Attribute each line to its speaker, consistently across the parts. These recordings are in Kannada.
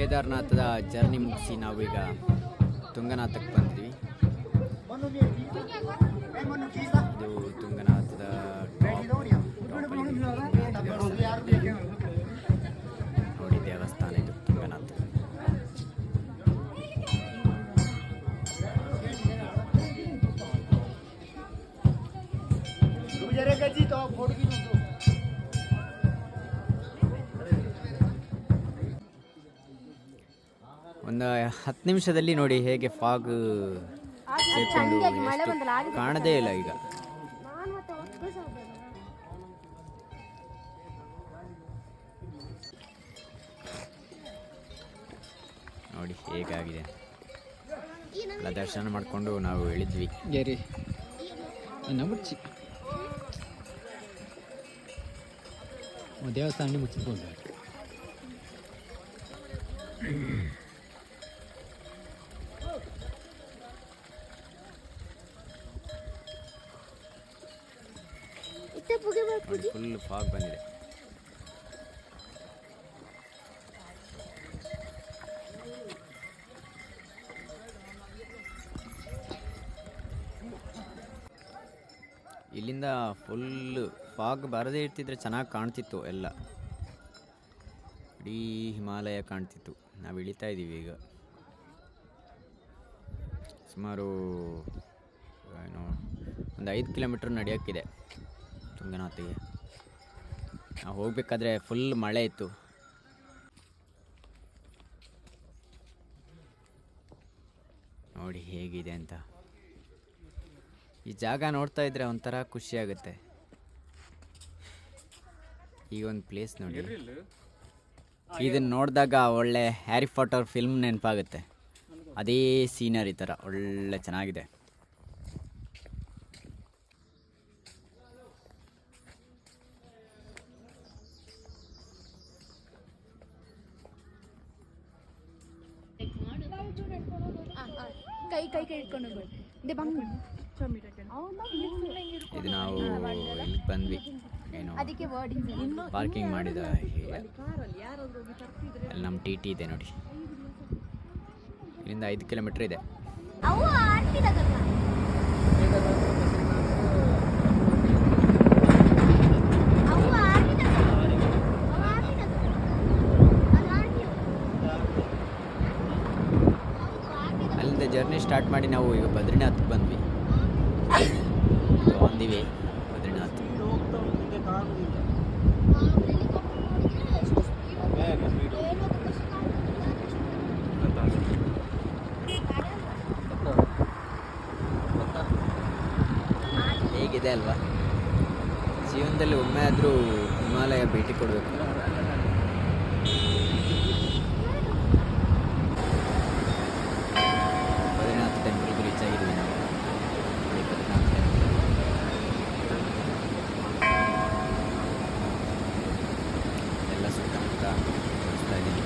Speaker 1: ಕೇದಾರ್ನಾಥದ ಜರ್ನಿ ಮುಗಿಸಿ ನಾವೀಗ ತುಂಗನಾಥಕ್ಕೆ ಬಂದ್ವಿ. ಇದು ತುಂಗನಾಥದ top- top ಅಲ್ಲಿ ದೇವಸ್ಥಾನ ಇದೆ. ನೋಡಿ ದೇವಸ್ಥಾನ ಇದು ತುಂಗನಾಥ. ಒಂದು ಹತ್ತು ನಿಮಿಷದಲ್ಲಿ ನೋಡಿ ಹೇಗೆ ಫಾಗ್ ಸೇರಿಕೊಂಡು ಕಾಣದೇ ಇಲ್ಲ ಈಗ. ನೋಡಿ ಹೇಗಾಗಿದೆ. ಎಲ್ಲ ದರ್ಶನ ಮಾಡಿಕೊಂಡು ನಾವು ಹೇಳಿದ್ವಿ
Speaker 2: ಏರಿ. ಮುಚ್ಚಿ ದೇವಸ್ಥಾನ ಮುಚ್ಚಿಕೊಂಡು
Speaker 1: ಫುಲ್ ಫಾಗ್ ಬಂದಿದೆ. ಇಲ್ಲಿಂದ ಫುಲ್ ಫಾಗ್ ಬರದೇ ಇರ್ತಿದ್ರೆ ಚೆನ್ನಾಗಿ ಕಾಣ್ತಿತ್ತು ಎಲ್ಲ. ಇಡೀ ಹಿಮಾಲಯ ಕಾಣ್ತಿತ್ತು. ನಾವು ಇಳಿತಾ ಇದ್ದೀವಿ ಈಗ. ಸುಮಾರು, ಏನು, ಒಂದು ಐದು ಕಿಲೋಮೀಟ್ರ್ ನಡೆಯೋಕ್ಕಿದೆ ತುಂಗನಾಥಿಗೆ ನಾವು ಹೋಗಬೇಕಾದ್ರೆ ಫುಲ್ ಮಳೆ ಇತ್ತು. ನೋಡಿ ಹೇಗಿದೆ ಅಂತ. ಈ ಜಾಗ ನೋಡ್ತಾ ಇದ್ರೆ ಒಂಥರ ಖುಷಿ ಆಗುತ್ತೆ. ಈಗ ಒಂದು ಪ್ಲೇಸ್ ನೋಡಿ. ಇದನ್ನ ನೋಡಿದಾಗ ಒಳ್ಳೆ ಹ್ಯಾರಿ ಫಾಟರ್ ಫಿಲ್ಮ್ ನೆನಪಾಗುತ್ತೆ. ಅದೇ ಸೀನರಿ ಥರ ಒಳ್ಳೆ ಚೆನ್ನಾಗಿದೆ.
Speaker 3: ಕೈ ಕೈ ಕೈ ಇಟ್ಕೊಂಡು ಹೋಗ್ಬೇಡಿ. ಬಂದು
Speaker 1: ಇದು ನಾವು ಇಲ್ಲಿ ಬಂದ್ವಿ. ಏನು?
Speaker 3: ಅದಕ್ಕೆ ವರ್ಡಿಂಗ್
Speaker 1: ಪಾರ್ಕಿಂಗ್ ಮಾಡಿದ. ಅಲ್ಲಿ ನಮ್ಮ ಟಿ ಟಿ ಇದೆ ನೋಡಿ. ಇಲ್ಲಿಂದ ಐದು ಕಿಲೋಮೀಟ್ರ್ ಇದೆ. ನಾವು ಈಗ ಬದ್ರಿನಾಥ್ ಬಂದ್ವಿ. ಬಂದಿವಿ ಬದ್ರಿನಾಥ್. ಹೇಗಿದೆ ಅಲ್ವಾ? ಜೀವನದಲ್ಲಿ ಒಮ್ಮೆ ಆದರೂ ಹಿಮಾಲಯ ಭೇಟಿ ಕೊಡಬೇಕು ಬದ್ರಿನಾಥ್ ಟೆಂಪಲ್ಗೆ ರೀಚ್ ಆಗಿದ್ವಿ ನಾವು ನೋಡಿ ಬದ್ರಿನಾಥ್ ಟೆಂಪಲ್ ಎಲ್ಲ ಸುತ್ತಮುತ್ತ ತೋರಿಸ್ತಾ ಇದ್ದೀನಿ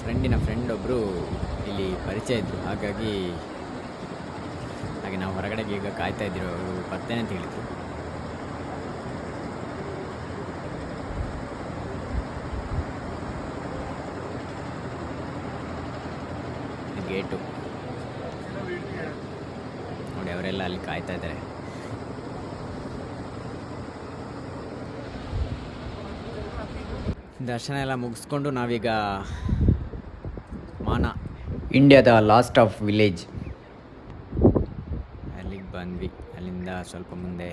Speaker 1: ಫ್ರೆಂಡಿನ ಫ್ರೆಂಡ್ ಒಬ್ಬರು ಇಲ್ಲಿ ಪರಿಚಯ ಇದ್ದರು ಹಾಗಾಗಿ ಹಾಗೆ ನಾವು ಹೊರಗಡೆಗೆ ಈಗ ಕಾಯ್ತಾ ಇದ್ದೀವಿ ಅವರು ಬರ್ತೇನೆ ಅಂತ ಹೇಳಿದರು. ಗೇಟು. ನೋಡಿ, ಅವರೆಲ್ಲ ಅಲ್ಲಿ ಕಾಯ್ತಾ ಇದ್ದಾರೆ. ದರ್ಶನ ಎಲ್ಲ ಮುಗಿಸ್ಕೊಂಡು ನಾವೀಗ ಇಂಡಿಯಾದ ಲಾಸ್ಟ್ ಆಫ್ ವಿಲೇಜ್. ಅಲ್ಲಿಗೆ ಬಂದ್ವಿ. ಅಲ್ಲಿಂದ ಸ್ವಲ್ಪ ಮುಂದೆ.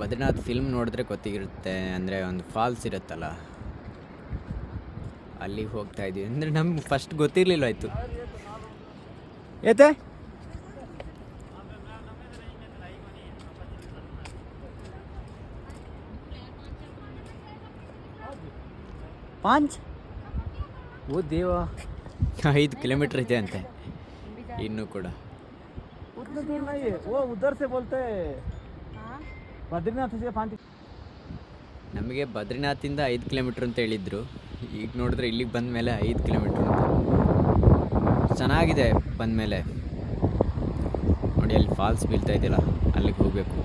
Speaker 1: ಬದ್ರಿನಾಥ್ ಫಿಲ್ಮ್ ನೋಡಿದ್ರೆ ಗೊತ್ತಿರುತ್ತೆ, ಅಂದರೆ ಒಂದು ಫಾಲ್ಸ್ ಇರುತ್ತಲ್ಲ? ಅಲ್ಲಿಗೆ ಹೋಗ್ತಾ ಇದ್ವಿ. ಅಂದರೆ ನಮ್ಗೆ ಫಸ್ಟ್ ಗೊತ್ತಿರಲಿಲ್ಲ ಆಯಿತು. ಏತೆ?
Speaker 2: पाँच वो देवा
Speaker 1: ಐದು ಕಿಲೋಮೀಟ್ರ್ ಇದೆ ಅಂತೆ ಇನ್ನೂ ಕೂಡ
Speaker 2: उतना दूर नहीं है वो उधर से बोलते हैं बद्रीनाथ से पाँच
Speaker 1: ನಮಗೆ ಬದ್ರಿನಾಥಿಂದ ಐದು ಕಿಲೋಮೀಟ್ರ್ ಅಂತ ಹೇಳಿದ್ರು ಈಗ ನೋಡಿದ್ರೆ ಇಲ್ಲಿಗೆ ಬಂದ ಮೇಲೆ ಐದು ಕಿಲೋಮೀಟ್ರ್ ಅಂತ ಚೆನ್ನಾಗಿದೆ ಬಂದ ಮೇಲೆ ನೋಡಿ ಅಲ್ಲಿ ಫಾಲ್ಸ್ ಬೀಳ್ತಾ ಇದೆಯಲ್ಲ ಅಲ್ಲಿಗೆ ಹೋಗಬೇಕು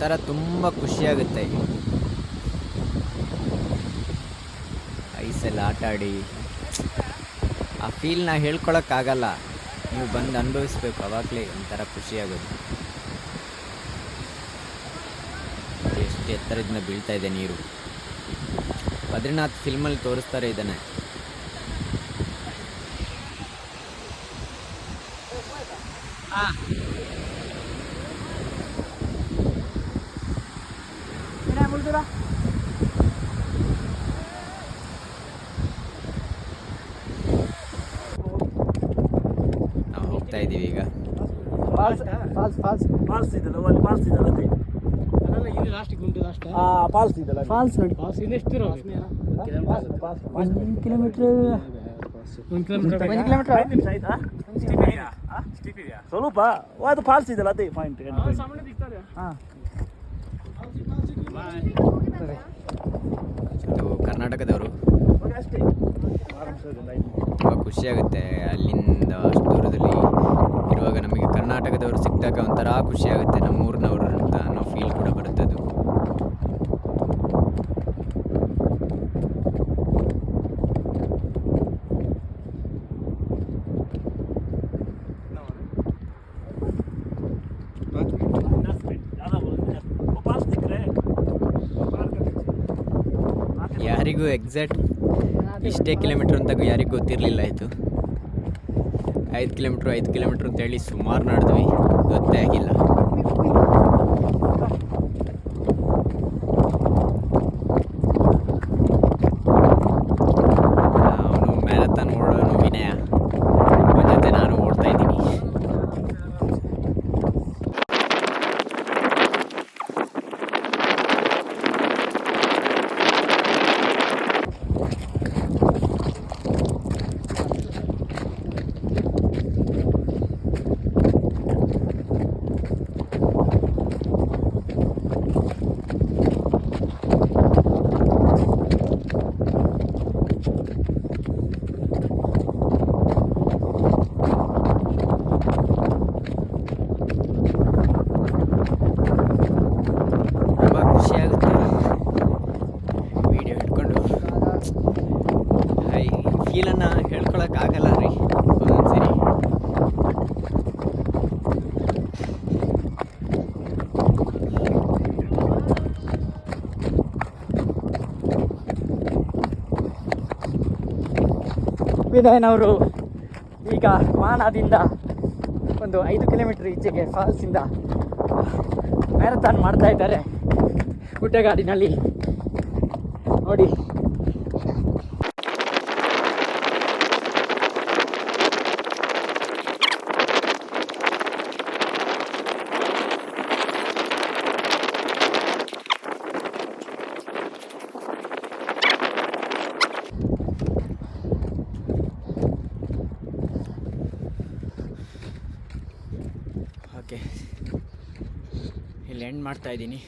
Speaker 1: ಒಂಥರ ತುಂಬ ಖುಷಿಯಾಗುತ್ತೆ ಐಸಲ್ಲಿ ಆಟ ಆಡಿ. ಆ ಫೀಲ್ನ ಹೇಳ್ಕೊಳಕ್ಕಾಗಲ್ಲ ನೀವು ಬಂದು ಅನುಭವಿಸ್ಬೇಕು, ಅವಾಗಲೇ ಒಂಥರ ಖುಷಿಯಾಗೋದು. ಎಷ್ಟು ಎತ್ತರದಿಂದ ಬೀಳ್ತಾ ಇದೆ ನೀರು. ಬದ್ರಿನಾಥ್ ಫಿಲ್ಮಲ್ಲಿ ತೋರಿಸ್ತಾರೆ ಇದನ್ನೇ. ನಾವು ಹೋಗ್ತಾ ಇದ್ದೀವಿ ಈಗ.
Speaker 2: Falls falls falls.
Speaker 4: ಫಾಲ್ಸ್ ಇದಲ್ಲ ಅಲ್ಲಿ ಫಾಲ್ಸ್ ಇದಲ್ಲ ಅದೇ
Speaker 2: ಇಲ್ಲಿ ಲಾಸ್ಟ್
Speaker 4: ಆ ಫಾಲ್ಸ್ ಇದಲ್ಲ
Speaker 2: ಫಾಲ್ಸ್ ನೋಡಿ. ಫಾಲ್ಸ್ ಇನ್ನೆಷ್ಟು ಒಂದು ಕಿಲೋಮೀಟರ್ ಒಂದು ಕಿಲೋಮೀಟರ್ ಒಂದು ಕಿಲೋಮೀಟರ್
Speaker 4: ಐದು ನಿಮಿಷ ಆಯ್ತಾ? ಸ್ವಲ್ಪ ಓ, ಅದು ಫಾಲ್ಸ್ ಇದಲ್ಲ ಅದೇ ಪಾಯಿಂಟ್ ಹಾಂ.
Speaker 1: ಇದು ಕರ್ನಾಟಕದವರು. ತುಂಬ ಖುಷಿಯಾಗುತ್ತೆ ಅಲ್ಲಿಂದ ಅಷ್ಟು ದೂರದಲ್ಲಿ ಇರುವಾಗ ನಮಗೆ ಕರ್ನಾಟಕದವರು ಸಿಕ್ಕಿದಾಗ ಒಂಥರ ಖುಷಿಯಾಗುತ್ತೆ ನಮ್ಮ ಎಕ್ಸಾಕ್ಟ್ ಇಷ್ಟೇ ಕಿಲೋಮೀಟ್ರ್ ಅಂತ ಯಾರಿಗೂ ಗೊತ್ತಿರಲಿಲ್ಲ ಆಯಿತು ಐದು ಕಿಲೋಮೀಟ್ರ್ ಐದು ಕಿಲೋಮೀಟ್ರ್ ಅಂತೇಳಿ ಸುಮಾರು ನಡೆದ್ವಿ. ಗೊತ್ತೇ ಆಗಿಲ್ಲ.
Speaker 2: ಅವರು ಈಗ ಮಾನದಿಂದ ಒಂದು ಐದು ಕಿಲೋಮೀಟರ್ ಈಚೆಗೆ ಫಾಲ್ಸಿಂದ ಮ್ಯಾರಥಾನ್ ಮಾಡ್ತಾ ಇದ್ದಾರೆ. ಗುಡ್ಡಗಾಡಿನಲ್ಲಿ. ನೋಡಿ
Speaker 1: ಓಕೆ ಇಲ್ಲಿ ಎಂಡ್ ಮಾಡ್ತಾ ಇದ್ದೀನಿ.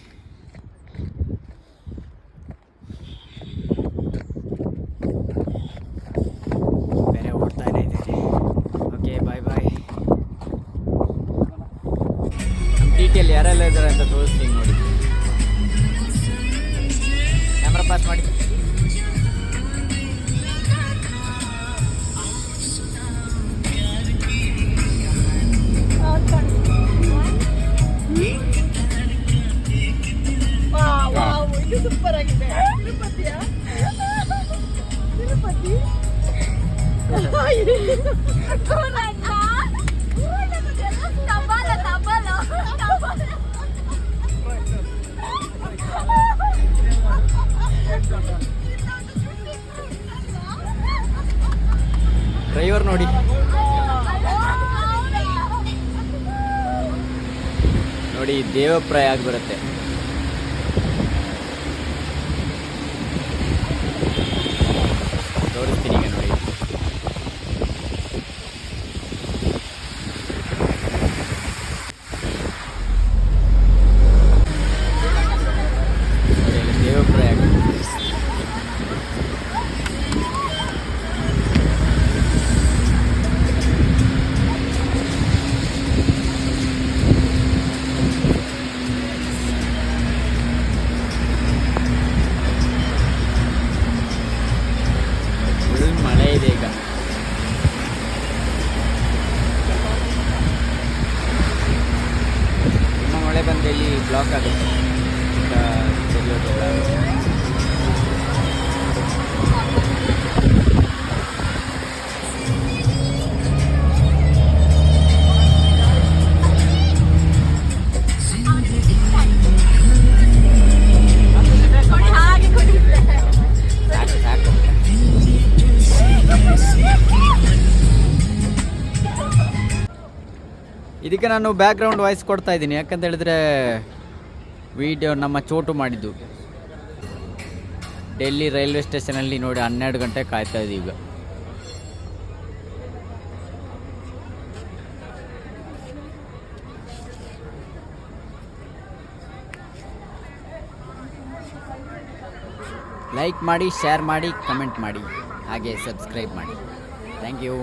Speaker 1: ಬೇರೆ ಓಡ್ತಾನೆ ಇದ್ದೀನಿ ಓಕೆ ಬಾಯ್ ಬಾಯ್ ನಮ್ಮ ಟಿ ಟಿಯಲ್ಲಿ ಯಾರೆಲ್ಲ ಇದ್ದಾರೆ ಅಂತ ತೋರಿಸ್ತೀನಿ ನೋಡಿ. ಕ್ಯಾಮ್ರಾ ಪಾಸ್ ಮಾಡಿ. ನೋಡಿ. ನೋಡಿ ದೇವಪ್ರಾಯ ಬರುತ್ತೆ ನಾನು ಬ್ಯಾಕ್ಗ್ರೌಂಡ್ ವಾಯ್ಸ್ ಕೊಡ್ತಾ ಇದ್ದೀನಿ. ಯಾಕಂತ ಹೇಳಿದ್ರೆ ವಿಡಿಯೋ ನಮ್ಮ ಚೋಟು ಮಾಡಿದ್ದು. ಡೆಲ್ಲಿ ರೈಲ್ವೆ ಸ್ಟೇಷನಲ್ಲಿ ನೋಡಿ ಹನ್ನೆರಡು ಗಂಟೆ ಕಾಯ್ತಾ ಇದ್ದೀವಿ ಈಗ. ಲೈಕ್ ಮಾಡಿ ಶೇರ್ ಮಾಡಿ ಕಮೆಂಟ್ ಮಾಡಿ. ಹಾಗೆ ಸಬ್ಸ್ಕ್ರೈಬ್ ಮಾಡಿ. Thank you